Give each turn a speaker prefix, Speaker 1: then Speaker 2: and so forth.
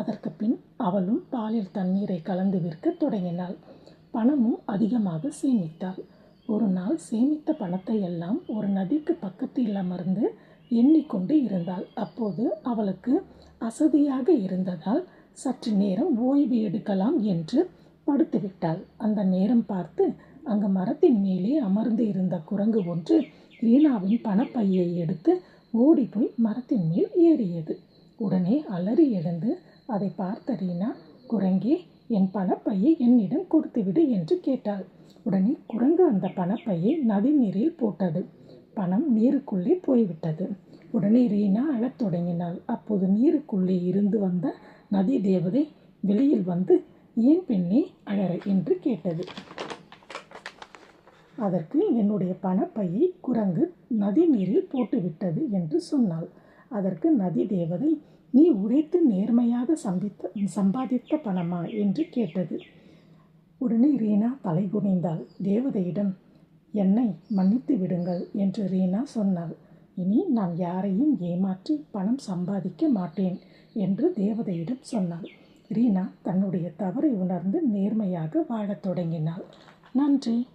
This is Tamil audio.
Speaker 1: அதற்கு பின் அவளும் பாலில் தண்ணீரை கலந்து விற்கத் தொடங்கினாள். பணமும் அதிகமாக சேமித்தாள். ஒரு நாள் சேமித்த பணத்தை எல்லாம் ஒரு நதிக்கு பக்கத்தில் அமர்ந்து எண்ணிக்கொண்டு இருந்தாள். அப்போது அவளுக்கு அசதியாக இருந்ததால் சற்று நேரம் ஓய்வு எடுக்கலாம் என்று படுத்துவிட்டாள். அந்த நேரம் பார்த்து அங்கு மரத்தின் மேலே அமர்ந்து இருந்த குரங்கு ஒன்று ரீனாவின் பணப்பையை எடுத்து ஓடிப்போய் மரத்தின் மேல் ஏறியது. உடனே அலறி எழுந்து அதை பார்த்த ரீனா குரங்கி என் பணப்பையை என்னிடம் கொடுத்துவிடு என்று கேட்டாள். உடனே குரங்கு அந்த பணப்பையை நதி நீரில் போட்டது. பணம் நீருக்குள்ளே போய்விட்டது. உடனே ரீனா அழத் தொடங்கினாள். அப்போது நீருக்குள்ளே இருந்து வந்த நதி தேவதை வெளியில் வந்து ஏன் பெண்ணே அழற என்று கேட்டது. அதற்கு என்னுடைய பணப்பையை குரங்கு நதி நீரில் போட்டுவிட்டது என்று சொன்னாள். அதற்கு நதி தேவதை நீ உழைத்து சம்பித்த சம்பாதித்த பணமா என்று கேட்டது. உடனே ரீனா தலை குனிந்தாள். தேவதையிடம் என்னை மன்னித்து விடுங்கள் என்று ரீனா சொன்னாள். இனி நான் யாரையும் ஏமாற்றி பணம் சம்பாதிக்க மாட்டேன் என்று தேவதையிடம் சொன்னாள். ரீனா தன்னுடைய தவறை உணர்ந்து நேர்மையாக வாழத் தொடங்கினாள். நன்றி.